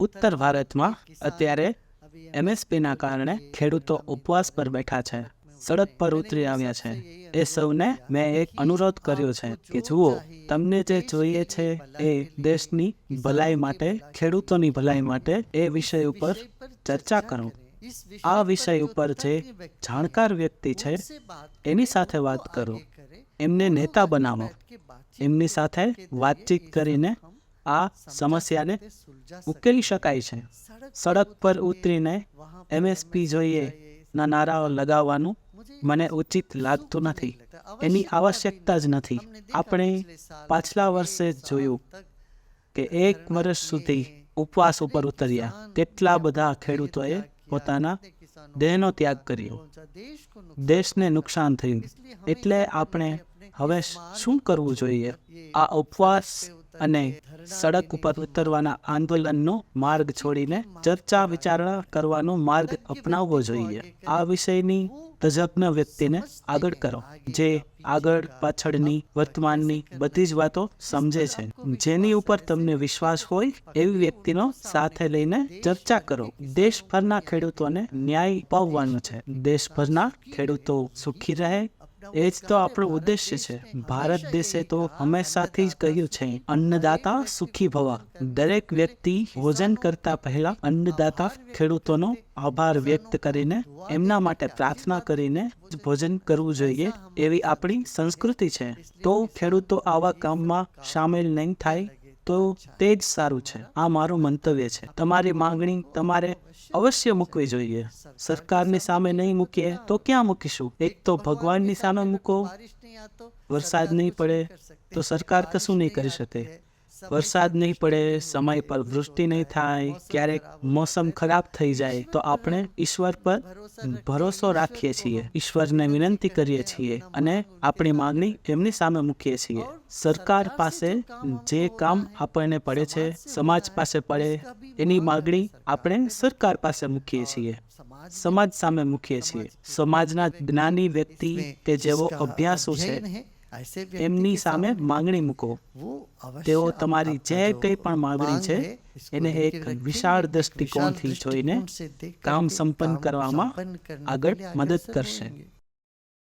ઉત્તર ભારતમાં અત્યારે એમએસપીના કારણે ખેડૂતો ઉપવાસ પર બેઠા છે. સડક પર ઉતરી આવ્યા છે. એ સૌને મેં એક અનુરોધ કર્યો છે કે જુઓ, તમને જે જોઈએ છે એ દેશની ભલાઈ માટે, ખેડૂતોની ભલાઈ માટે એ વિષય ઉપર ચર્ચા કરો. આ વિષય ઉપર જે જાણકાર વ્યક્તિ છે, એની સાથે વાત કરો. એમને નેતા બનાવો. એમની સાથે વાતચીત કરીને આ સમસ્યાને ઉકેલી શકાય છે. સડક પર ઉતરીને એમએસપી જોઈએ, ના નારાઓ લગાવવાનું મને ઉચિત લાગતું નથી. એની આવશ્યકતા જ નથી. આપણે પાછલા વર્ષે જ જોયું કે એક વર્ષ સુધી ઉપવાસ ઉપર ઉતર્યા. તેટલા બધા ખેડૂતોએ પોતાના દેહનો ત્યાગ કર્યો. દેશને નુકસાન થયું. એટલે આપણે હવે શું કરવું જોઈએ? આ ઉપવાસ અને સડક ઉપર ઉતરવાના આંદોલનનો માર્ગ છોડીને ચર્ચા વિચારણા કરવાનો માર્ગ અપનાવવો જોઈએ. આ વિષયની તજજ્ઞ વ્યક્તિને આગળ કરો, જે આગળ, પાછળની, વર્તમાનની બધી જ વાતો સમજે છે. જેની ઉપર તમને વિશ્વાસ હોય એવી વ્યક્તિનો સાથે લઈને ચર્ચા કરો. દેશભરના ખેડૂતોને ન્યાય અપાવવાનો છે. દેશભરના ખેડૂતો સુખી રહે એ જ તો આપણો ઉદ્દેશ્ય છે. ભારત દેશે તો હંમેશાથી જ કહ્યું છે, અન્નદાતા સુખી ભવા. દરેક વ્યક્તિ ભોજન કરતા પહેલા અન્નદાતા ખેડૂતોનો આભાર વ્યક્ત કરીને, એમના માટે પ્રાર્થના કરીને ભોજન કરવું જોઈએ એવી આપણી સંસ્કૃતિ છે. તો ખેડૂતો આવા કામમાં સામેલ નહીં થાય તો તે જ સારું છે. આ મારું મંતવ્ય છે. તમારી માંગણી તમારે અવશ્ય મૂકવી જોઈએ. સરકારની સામે નહીં મૂકીએ તો ક્યાં મૂકીશું? એક તો ભગવાનની સામે મૂકો. વરસાદ નહીં પડે તો સરકાર કશું નહીં કરી શકે. વરસાદ નહીં પડે, સમય પર વૃષ્ટિ નહીં થાય, ક્યારેક મોસમ ખરાબ થઈ જાય, તો આપણે ઈશ્વર પર ભરોસો રાખીએ છીએ. ઈશ્વરને વિનંતી કરીએ છીએ અને આપણી માગણી એમની સામે મૂકીએ છીએ. સરકાર પાસે જે કામ આપણને પડે છે, સમાજ પાસે પડે, એની માગણી આપણે સરકાર પાસે મૂકીએ છીએ. સમાજ સામે મૂકીએ છીએ. સમાજના જ્ઞાની વ્યક્તિ કે જેવો અભ્યાસુ છે એમની સામે માંગણી મૂકો. તેઓ તમારી જે કંઈ પણ માંગણી છે એને એક વિશાળ દ્રષ્ટિકોણથી જોઈને કામ સંપન્ન કરવામાં આગળ મદદ કરશે.